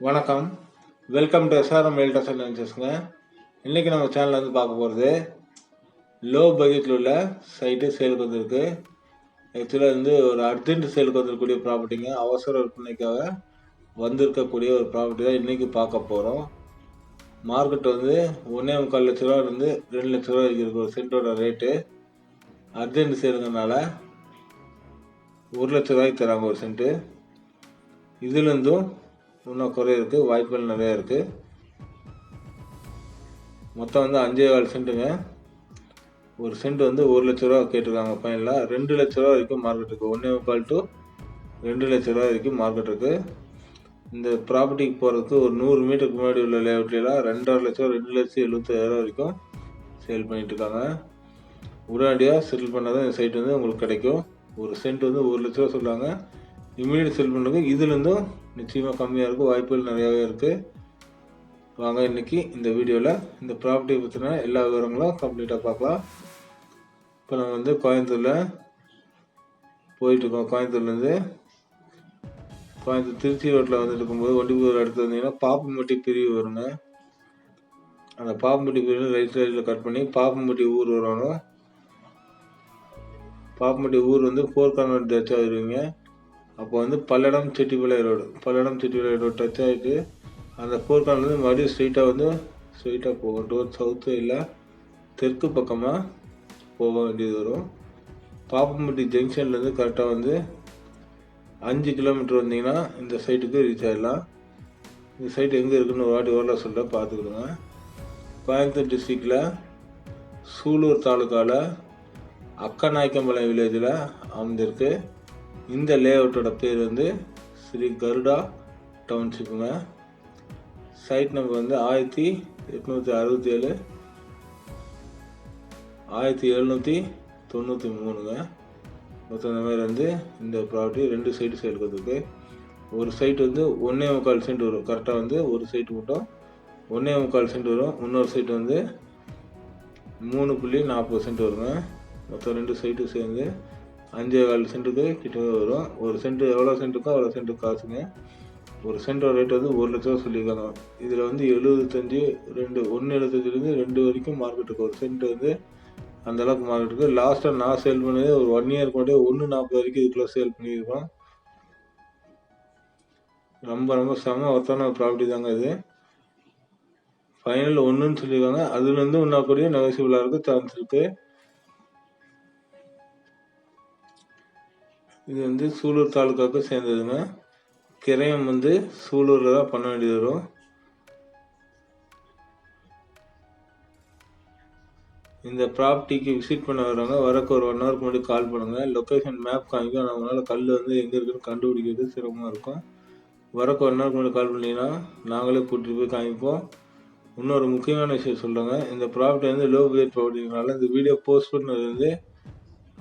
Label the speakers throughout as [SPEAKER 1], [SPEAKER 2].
[SPEAKER 1] வணக்கம். Welcome to SRM welder and இன்றைக்கி நம்ம சேனலில் வந்து பார்க்க போகிறது லோ பட்ஜெட்டில் உள்ள சைட்டு சேலுக்கு வந்திருக்கு ஆக்சுவலாக வந்து ஒரு அர்ஜென்ட் சேலுக்கு வந்திருக்கக்கூடிய ப்ராப்பர்ட்டிங்க அவசர விற்பனைக்காக வந்திருக்கக்கூடிய ஒரு ப்ராப்பர்ட்டி தான் இன்றைக்கி பார்க்க போகிறோம் மார்க்கெட் வந்து ஒன்றே முக்கால் லட்ச ரூபா ரெண்டு லட்ச ரூபா வரைக்கும் ஒரு சென்ட்டோட ரேட்டு அர்ஜென்ட் சேலுங்கிறனால ஒரு லட்ச ரூபாய்க்கு தராங்க ஒரு சென்ட்டு இதுலேருந்தும் இன்னும் குறை இருக்குது வாய்ப்புகள் நிறையா இருக்குது மொத்தம் வந்து அஞ்சே கால் சென்ட்டுங்க. ஒரு சென்ட் வந்து ஒரு லட்ச ரூபா கேட்டிருக்காங்க பையனில். ரெண்டு லட்ச ரூபா வரைக்கும் மார்க்கெட் இருக்குது ஒன்றே முக்கால் டு ரெண்டு லட்ச ரூபா வரைக்கும் மார்க்கெட் இருக்குது இந்த ப்ராப்பர்ட்டிக்கு போகிறதுக்கு ஒரு நூறு மீட்டருக்கு முன்னாடி உள்ள லேஅவுட்லாம் ரெண்டரை லட்சம் ரெண்டு லட்சம் எழுபத்தாயிரம் வரைக்கும் சேல் பண்ணிகிட்ருக்காங்க இருக்காங்க. உடனடியாக செட்டில் பண்ணால் தான் இந்த சைட் வந்து உங்களுக்கு கிடைக்கும். ஒரு சென்ட் வந்து ஒரு லட்ச ரூபா சொல்லுவாங்க இமீடியட் செல் பண்ணுங்க இதுலேருந்தும் நிச்சயமாக கம்மியாக இருக்கும் வாய்ப்புகள் நிறையாவே இருக்குது வாங்க இன்னைக்கு இந்த வீடியோவில் இந்த ப்ராப்பர்ட்டி பற்றின எல்லா விவரங்களும் கம்ப்ளீட்டாக பார்க்கலாம். இப்போ நம்ம வந்து கோயம்புத்தூரில் போயிட்டுருக்கோம். கோயம்புத்தூர்லேருந்து கோயம்புத்தூர் திருச்சி ரோட்டில் வந்துட்டு இருக்கும்போது ஒண்டிபுதூர் அடுத்து வந்தீங்கன்னா பாப்பம்பட்டி பிரிவு வருங்க. அந்த பாப்பம்பட்டி பிரிவு ரைட் சைடில் கட் பண்ணி பாப்பம்பட்டி ஊர் வரணும். பாப்பம்பட்டி ஊர் வந்து ஃபோர் கார்னர் தச்சா வருவீங்க. அப்போ வந்து Palladam Chettipillai road Palladam Chettipillai road touch ஆகிட்டு அந்த ஃபோர் மறுபடியும் ஸ்ட்ரெயிட்டாக வந்து ஸ்ட்ரெயிட்டாக போகும். டோர் சவுத்து இல்லை தெற்கு பக்கமாக போக வேண்டியது வரும். பாப்பம்பட்டி ஜங்ஷன்லேருந்து கரெக்டாக வந்து அஞ்சு கிலோமீட்டர் வந்தீங்கன்னா இந்த சைட்டுக்கு ரீச் ஆகிடலாம் இந்த சைட் எங்கே இருக்குன்னு ஒரு வாட்டி ஓரளவு சொல்ல பார்த்துக்கிடுங்க. கோயம்புத்தூர் டிஸ்ட்ரிக்டில் சூலூர் தாலுக்காவில் அக்கநாயக்கம்பாளையம் வில்லேஜில் அமைந்திருக்கு. இந்த லேஅவுட்டோட பேர் வந்து ஸ்ரீ கருடா டவுன்ஷிப்புங்க சைட் நம்பர் வந்து ஆயிரத்தி எட்நூற்றி அறுபத்தி ஏழு ஆயிரத்தி எழுநூற்றி தொண்ணூற்றி மூணுங்க. மொத்தம் இந்த மாதிரி வந்து இந்த ப்ராப்பர்ட்டி ரெண்டு சைடு சேலுக்கு ஒரு சைட் வந்து ஒன்றே முக்கால் சென்ட் வரும். கரெக்டாக வந்து ஒரு சைட்டு மட்டும் ஒன்றே முக்கால் சென்ட் வரும். இன்னொரு சைட் வந்து மூணு புள்ளி நாற்பது சென்ட் வருங்க. மொத்தம் ரெண்டு சைட்டும் சேர்ந்து அஞ்சே கால் சென்ட்டுக்கு கிட்டே வரும். ஒரு சென்ட் எவ்வளோ சென்ட்டுக்கோ அவ்வளோ சென்ட்டு காசுங்க. ஒரு சென்டோட ரேட் வந்து ஒரு லட்ச ரூபா சொல்லியிருக்காங்க. இதில் வந்து எழுபத்தஞ்சி ரெண்டு ஒன்று எழுபத்தஞ்சிலேருந்து ரெண்டு வரைக்கும் மார்க்கெட்டுக்கு ஒரு சென்ட் வந்து அந்த அளவுக்கு மார்க்கெட்டுக்கு லாஸ்ட்டாக நான் சேல் பண்ணது ஒரு ஒன் இயர் கொண்டே ஒன்று நாற்பது வரைக்கும் இதுக்குள்ளே சேல் பண்ணியிருக்கோம். ரொம்ப ரொம்ப செம ஒருத்தான ப்ராப்பர்ட்டி தாங்க இது. ஃபைனல் ஒன்றுன்னு சொல்லியிருக்காங்க. அதுலேருந்து இன்னும் கூடிய நெகசிபிளாக இருக்க. சான்ஸ் இருக்குது இது வந்து சூலூர் தாலுக்காவுக்கு சேர்ந்ததுங்க. கிரயம் வந்து சூலூரில் தான் பண்ண வேண்டியது வரும். இந்த ப்ராப்பர்ட்டிக்கு விசிட் பண்ண வரவங்க வரக்கு ஒரு ஒன் ஹவருக்கு முன்னாடி கால் பண்ணுங்கள் லொக்கேஷன் மேப் காமிக்கும் நம்மளால கல் வந்து எங்கே இருக்குன்னு கண்டுபிடிக்கிறது சிரமமாக இருக்கும். வரக்கு ஒன் ஹவருக்கு முன்னாடி கால் பண்ணிங்கன்னா நாங்களே கூட்டிகிட்டு போய் காமிப்போம். இன்னொரு முக்கியமான விஷயம் சொல்கிறேங்க இந்த ப்ராப்பர்ட்டி வந்து லோ பட்ஜெட் ப்ராப்பர்ட்டினால இந்த வீடியோ போஸ்ட் பண்ணது வந்து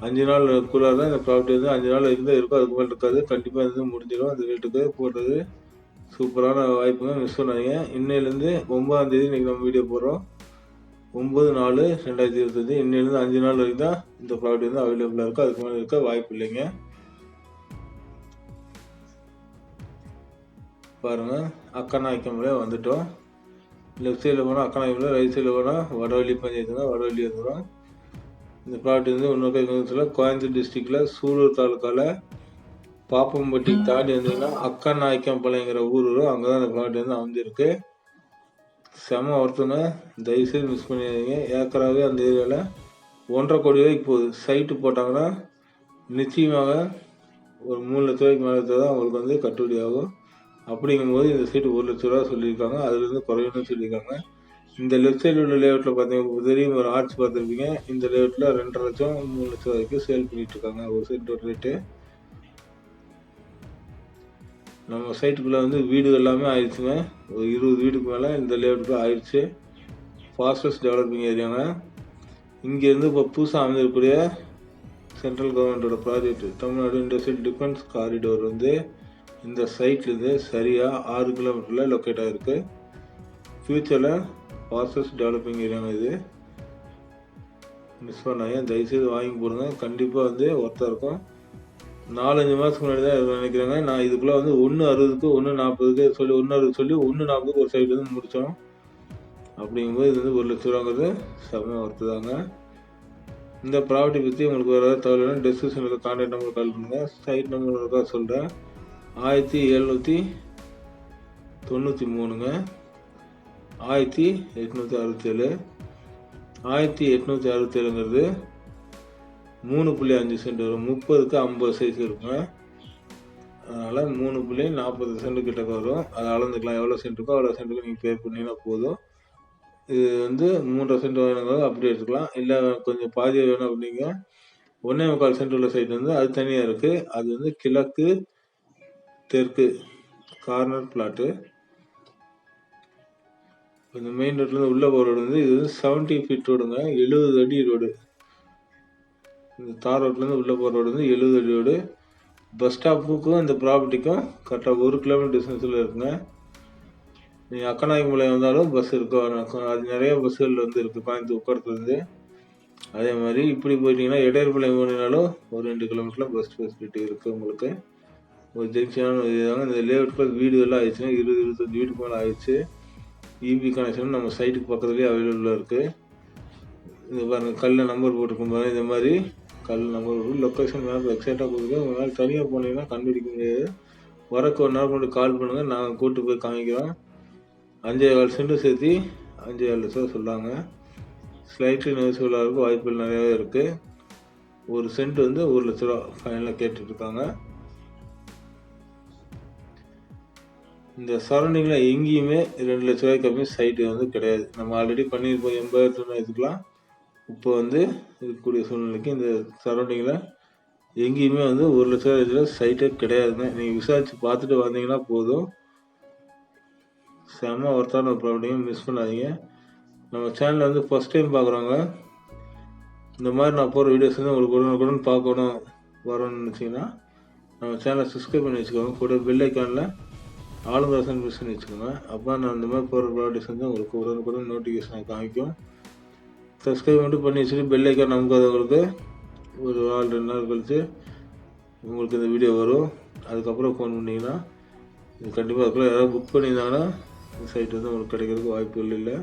[SPEAKER 1] அஞ்சு நாள் குள்ளார தான் இந்த ப்ராப்பர்ட்டி வந்து அஞ்சு நாள் இருந்தால் இருக்கும். அதுக்கு மேலே இருக்காது. கண்டிப்பாக இது முடிஞ்சிடும். அந்த ரேட்டுக்கு போடுறது சூப்பரான வாய்ப்புங்க. மிஸ் பண்ணாதீங்க. இன்னையிலேருந்து ஒம்பதாந்தேதி இன்றைக்கி நம்ம வீடியோ போடுறோம். ஒம்பது நாலு ரெண்டாயிரத்தி இருபத்தஞ்சி. இன்னையிலேருந்து அஞ்சு நாள் வரைக்கும் தான் இந்த ப்ராப்பர்ட்டி வந்து அவைலபிளாக இருக்கும். அதுக்கு மேலே இருக்க வாய்ப்பு இல்லைங்க. பாருங்கள் அக்கநாயக்கம்பளே வந்துட்டோம். லெஃப்ட் சைடில் போனால் அக்கநாயக்கம்பளை ரைட் சைடில் போனால் வடவள்ளி பஞ்சாயத்துங்க. வடவள்ளி வந்துடும் இந்த ப்ராடக்ட் வந்து இன்னொரு கோயம்புத்தூர் டிஸ்ட்ரிக்டில் சூலூர் தாலுக்காவில் பாப்பம்பட்டி தாண்டி வந்தீங்கன்னா அக்கா நாய்க்கம்பாளையங்கிற ஊர் வரும். அங்கே தான் இந்த ப்ராடக்ட் வந்து அமைஞ்சிருக்கு. செம ஒருத்தங்க தயவுசெய்து மிஸ் பண்ணிடுறீங்க ஏக்கராகவே அந்த ஏரியாவில் ஒன்றரை கோடி ரூபாய்க்கு போகுது. சைட்டு போட்டாங்கன்னா நிச்சயமாக ஒரு மூணு லட்ச ரூபாய்க்கு மேலே தான் அவங்களுக்கு வந்து கட்டுப்படி ஆகும். அப்படிங்கும்போது இந்த சைட்டு ஒரு லட்ச ரூபா சொல்லியிருக்காங்க. அதுலேருந்து குறையணும்னு சொல்லியிருக்காங்க. இந்த லெஃப்ட் சைடில் உள்ள லேஅவுட்டில் பார்த்தீங்கன்னா தெரியும் ஒரு ஆர்ட்ஸ் பார்த்துருப்பீங்க. இந்த லேஅவுட்டில் ரெண்டரை லட்சம் மூணு லட்சம் வரைக்கும் சேல் பண்ணிகிட்டு இருக்காங்க ஒரு சென்டோட ரேட்டு நம்ம சைட்டுக்குள்ளே வந்து வீடு எல்லாமே ஆயிடுச்சுங்க ஒரு இருபது வீடுக்கு மேலே இந்த லேஅவுட்டுக்கு ஆயிடுச்சு ஃபாஸ்டஸ்ட் டெவலப்பிங் ஏரியாங்க இங்கேருந்து இப்போ புதுசாக அமைந்திருக்கக்கூடிய சென்ட்ரல் கவர்மெண்ட்டோட project Tamil Nadu industrial defence corridor வந்து இந்த சைட்லேருந்து சரியாக ஆறு கிலோமீட்டரில் லொக்கேட் ஆகிருக்கு ஃப்யூச்சரில் ஃபாஸ்டஸ்ட் டெவலப்பிங் ஏரியாங்க இது. மிஸ் பண்ணாங்க தயவுசெய்து வாங்கி போடுங்க கண்டிப்பாக வந்து ஒர்த்தாக இருக்கும். நாலஞ்சு மாதத்துக்கு முன்னாடி தான் நினைக்கிறாங்க நினைக்கிறேங்க. நான் இதுக்குள்ளே வந்து ஒன்று அறுபதுக்கு ஒன்று நாற்பதுக்கு சொல்லி ஒன்று அறுபது சொல்லி ஒன்று நாற்பதுக்கு ஒரு சைடு வந்து முடித்தோம் அப்படிங்கும்போது இது வந்து ஒரு லட்ச ரூபாங்கிறது செம ஒர்த்து தாங்க. இந்த ப்ராப்பர்ட்டி பற்றி உங்களுக்கு வேறு ஏதாவது தகவல்னா டிஸ்கிரிப்ஷனில் கான்டாக்ட் நம்பர் கால் பண்ணுங்கள் சைட் நம்பர் இருக்கா சொல்கிறேன் ஆயிரத்தி எழுநூற்றி தொண்ணூற்றி மூணுங்க. ஆயிரத்தி எட்நூற்றி அறுபத்தேழு. ஆயிரத்தி எட்நூற்றி அறுபத்தேழுங்கிறது மூணு புள்ளி அஞ்சு சென்ட் வரும். முப்பதுக்கு ஐம்பது சைஸ் இருக்குங்க அதனால் மூணு புள்ளி நாற்பது சென்ட் கிட்ட வரும். அதை அளந்துக்கலாம். எவ்வளோ சென்ட் இருக்கோ அவ்வளோ சென்ட்டுக்கு நீங்கள் பே பண்ணிங்கன்னா போதும். இது வந்து மூன்றரை சென்ட் வேணுங்க அப்படி எடுத்துக்கலாம். இல்லை கொஞ்சம் பாதியாக வேணும் அப்படிங்க ஒன்றே முக்கால் சென்ட் உள்ள சைட் வந்து அது தனியாக இருக்குது அது வந்து கிழக்கு தெற்கு கார்னர் பிளாட்டு இந்த மெயின் ரோட்லேருந்து உள்ளே போகிற ரோடு வந்து இது வந்து செவன்ட்டி ஃபீட் ரோடுங்க எழுபது அடி ரோடு இந்த தார் ரோட்லேருந்து உள்ளே போகிற ரோடு வந்து எழுபது அடி ரோடு பஸ் ஸ்டாப்புக்கும் இந்த ப்ராப்பர்ட்டிக்கும் கரெக்டாக ஒரு கிலோமீட்டர் டிஸ்டன்ஸில் இருக்குங்க. நீங்கள் அக்கநாயக்கம்பாளையம் வந்தாலும் பஸ் இருக்கும் அது நிறைய பஸ்ஸுகள் வந்து இருக்குது கோயம்புத்தூர் உட்காரத்துலேருந்து அதே மாதிரி இப்படி போயிட்டீங்கன்னா இடையர்பாளையம் போனீங்கனாலும் ஒரு ரெண்டு கிலோமீட்டரில் பஸ் ஃபெசிலிட்டி இருக்குது உங்களுக்கு. ஒரு ஜங்ஷனான இதுதாங்க. இந்த லேஅவுட்டில் வீடு எல்லாம் ஆயிடுச்சுன்னா இருபது இருபத்தஞ்சி வீடு மேலே ஆயிடுச்சு. இபி கனெக்ஷன் நம்ம சைட்டுக்கு பக்கத்துலேயே அவைலபிளாக இருக்குது இது பாருங்கள் கல்லில் நம்பர் போட்டிருக்கும் இந்த மாதிரி கல் நம்பர் லொக்கேஷன் மேப் எக்ஸாக்டாக கொடுக்குது உங்களால் தனியாக போனீங்கன்னா கண்டுபிடிக்க முடியாது. வரக்கு ஒரு நேரம் கொண்டு கால் பண்ணுங்கள் நாங்கள் கூப்பிட்டு போய் காமிக்கிறோம். அஞ்சே கால் சென்ட்டு சேர்த்து அஞ்சே ஏழு லட்சம் சொல்லாங்க. ஸ்லைட்லி நெகோசியபிளாக இருக்கும் வாய்ப்புகள் நிறையாவே இருக்குது ஒரு சென்ட் வந்து ஒரு லட்ச ரூபா ஃபைனலாக கேட்டுட்ருக்காங்க இந்த சரௌண்டிங்கில் எங்கேயுமே ரெண்டு லட்ச ரூபாய்க்கு கம்மி சைட்டு வந்து கிடையாது. நம்ம ஆல்ரெடி பண்ணியிருப்போம் எண்பதாயிரத்து இதுக்கெலாம் இப்போ வந்து இருக்கக்கூடிய சூழ்நிலைக்கு இந்த சரௌண்டிங்கில் எங்கேயுமே வந்து ஒரு லட்ச ரூபாய் சைட்டே கிடையாதுங்க நீங்கள் விசாரித்து பார்த்துட்டு வந்தீங்கன்னா போதும். செம்ம ஒருத்தான ஒரு மிஸ் பண்ணாதீங்க. நம்ம சேனலில் வந்து ஃபஸ்ட் டைம் பார்க்குறவங்க இந்த மாதிரி நான் போகிற வீடியோஸ் வந்து உங்களுக்கு உடனுக்குடன் பார்க்கணும் வரணும்னு நினச்சிங்கன்னா நம்ம சேனலை சப்ஸ்கிரைப் பண்ணி வச்சுக்கோங்க. கூட பெல் ஐக்கானில் ஆளுங்கரசன் மிஷின் வச்சுக்கோங்க. அப்போ நான் இந்த மாதிரி போகிற ப்ராடக்ட்ஸ் வந்து உங்களுக்கு உடனுக்குடன் நோட்டிஃபிகேஷன் காமிக்கும். சப்ஸ்கிரைப் மட்டும் பண்ணி வச்சுட்டு பெல் ஐக்கான் நமக்கு ஒரு நாள் ரெண்டு நாள் கழித்து உங்களுக்கு இந்த வீடியோ வரும். அதுக்கப்புறம் ஃபோன் பண்ணிங்கன்னா இது கண்டிப்பாக அதுக்குள்ளே யாராவது புக் பண்ணியிருந்தாங்கன்னா இந்த சைட் வந்து உங்களுக்கு கிடைக்கிறதுக்கு வாய்ப்புகள் இல்லை.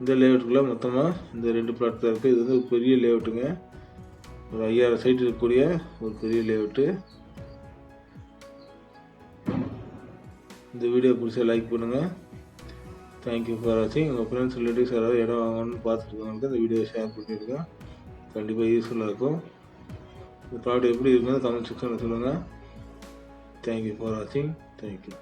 [SPEAKER 1] இந்த லேஅவுட்டுக்குள்ளே மொத்தமாக இந்த ரெண்டு பிளாட் தான் இருக்குது இது வந்து ஒரு பெரிய லேஅவுட்டுங்க ஒரு ஐயாயிரம் சைட் இருக்கக்கூடிய ஒரு பெரிய லேஅவுட்டு இந்த வீடியோ பிடிச்சா லைக் பண்ணுங்கள் தேங்க்யூ ஃபார் வாட்சிங் உங்கள் ஃப்ரெண்ட்ஸ் ரிலேட்டிவ்ஸ் யாராவது இடம் வாங்கணும்னு பார்த்துருக்கவங்களுக்கு இந்த வீடியோ ஷேர் பண்ணியிருக்கேன் கண்டிப்பாக யூஸ்ஃபுல்லாக இருக்கும். இந்த ப்ராடக்ட் எப்படி இருக்குன்னு கமெண்ட் செக்ஷனில் சொல்லுங்கள் தேங்க்யூ ஃபார் வாட்சிங் தேங்க்யூ